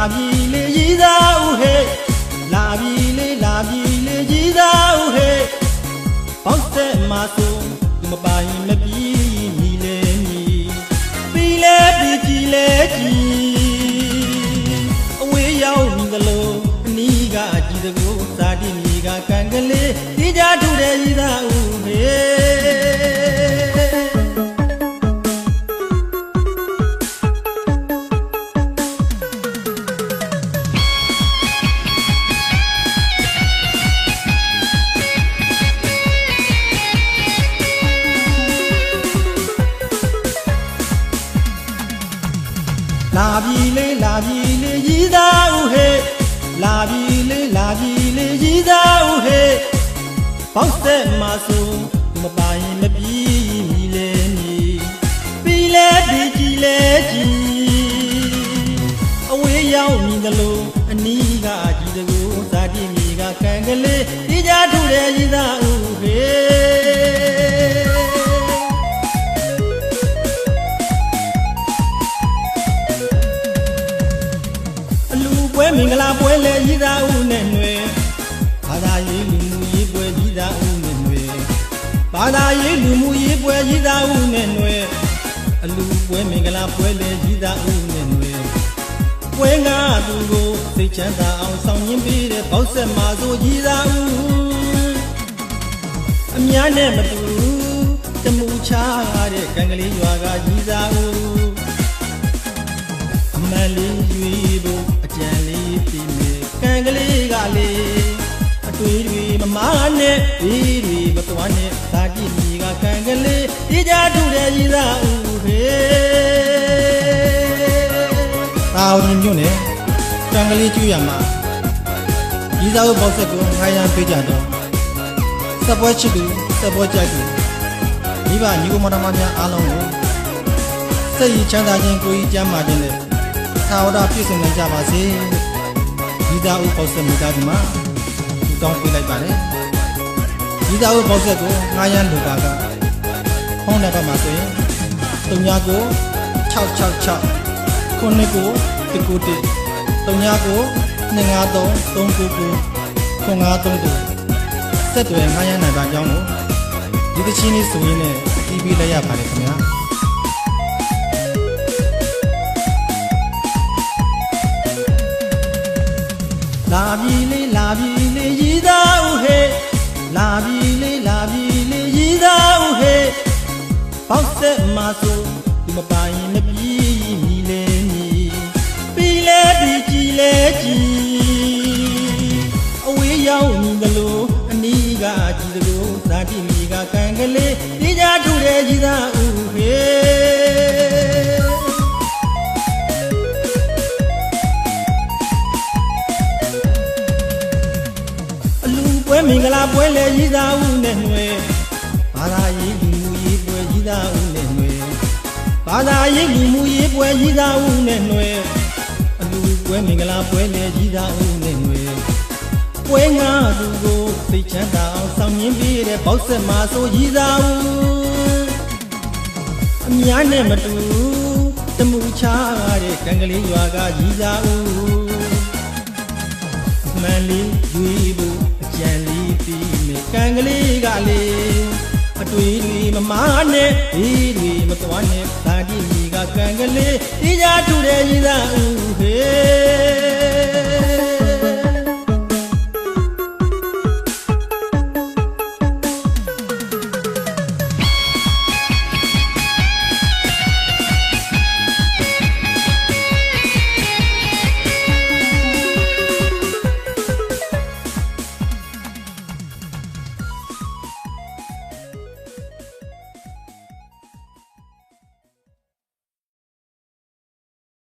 လာပြီလေရည်သားဦးဟဲ့လာပြီလေလာပြီလေရည်သားဦးဟဲ့ပေါက်တဲ့မှာဆိုသူမပိုင်မပြီးမီလေမီပြီးလေပြီးကြည်လေကြည်အဝေးရောက်ပြီသလိုအနီးကကြည်တကူစာတိမီကကံကလေးဒီကြထုတဲ့ရည်သား လာပြီလေလာပြီလေရည်သားဥဟေလာပြီလေလာပြီလေရည်သားဥဟေပေါက်ဆက်မှာဆိုမပိုင်မပြီးမြည်လဲမြည်ပြီးလဲပြီးကြည်လဲကြည်အဝေးရောက်မြည်သလိုအနီးကကြည်တကူဇာတိမြေကကံကလေးဒီကြထုတဲ့ရည်သားဥဟေ မင်္ဂလာပွဲလဲရည်သားဦးနဲ့ຫນွေဘာသာရေးလူမှုရေးပွဲရည်သားဦးနဲ့ຫນွေဘာသာရေးလူမှုရေးပွဲရည်သားဦးနဲ့ຫນွေအလူပွဲမင်္ဂလာပွဲလဲရည်သားဦးနဲ့ຫນွေပွဲငါသူကိုစိတ်ချမ်းသာအောင်ဆောင်ရင်းပေးတဲ့ပေါက်ဆက်မှာဆိုရည်သားဦးအများနဲ့မတူတမှုချတဲ့ကံကလေးရွာကရည်သားဦး အမန်လေးရွေး မမနဲ့ဒီတွေမတော်နဲ့သာကြည့်မိကကံကလေးဒီကြထုတဲ့ရည်သာဥဟေတာဝန်ညွန့်နဲ့ကံကလေးကျွေးရမှာရည်သာဥပေါက်ဆက်ကိုငားရမ်းပေးကြတော့စပွဲချစ်သူစပွဲကြိုက်သူမိဘညီကိုမတော်မများအားလုံးကိုစိတ်ရချမ်းသာခြင်းကိုယ်ကြီးကျမ်းမာခြင်းနဲ့သာဝရပြည့်စုံနိုင်ကြပါစေဒီသာဥပေါ့ဆက်မိသားစုမှာဒီ တောင်းပေးလိုက်ပါတယ်ဒီသာဥပေါ့ဆက်ကိုငားရမ်းလူပါကဖုန်းနံပါတ်မှာဆိုရင်39 666ခုနှစ်ကိုတကူတ39 253 399 9539ဆက်သွယ်ငားရမ်းနိုင်ပါကြောင်းလို့ဒီတချင်းလေးဆိုရင်းနဲ့တီးပြီးလိုက်ရပါတယ်ခင်ဗျာ လာပြီလေလာပြီလေရည်သားဥဟေလာပြီလေလာပြီလေရည်သားဥဟေပေါက်ဆက်မှာဆိုဒီမပိုင်မပြီးမြည်လေမြည်ပြီးလဲပြီးကြည်လဲကြည်အဝေးရောက်မြည်သလိုအနီးကကြည်သလိုဇာတိမိကကံကလေးဒီကြထုတဲ့ရည်သားဥဟေ မင်္ဂလာပွဲလဲရည်သားဦးနဲ့ຫນွေဘာသာရေးလူမှုရေးပွဲရည်သားဦးနဲ့ຫນွေဘာသာရေးလူမှုရေးပွဲရည်သားဦးနဲ့ຫນွေအလူပွဲမင်္ဂလာပွဲလဲရည်သားဦးနဲ့ຫນွေပွဲငါသူကိုသိချမ်းသာအောင်ဆောင်ရင်းပေးတဲ့ပေါက်ဆက်မှာဆိုရည်သားဦးအများနဲ့မတူတမှုချတဲ့ကံကလေးရွာကရည်သားဦး မှန်လေးယူဖို့ အကြံလေးပြီးမယ်ကံကလေးကလေးအတွေ့တွေမမနဲ့ဒီတွေမတော်နဲ့သာတိမိကကံကလေးဒီကြထူတဲ့ရည်သာဥဟေ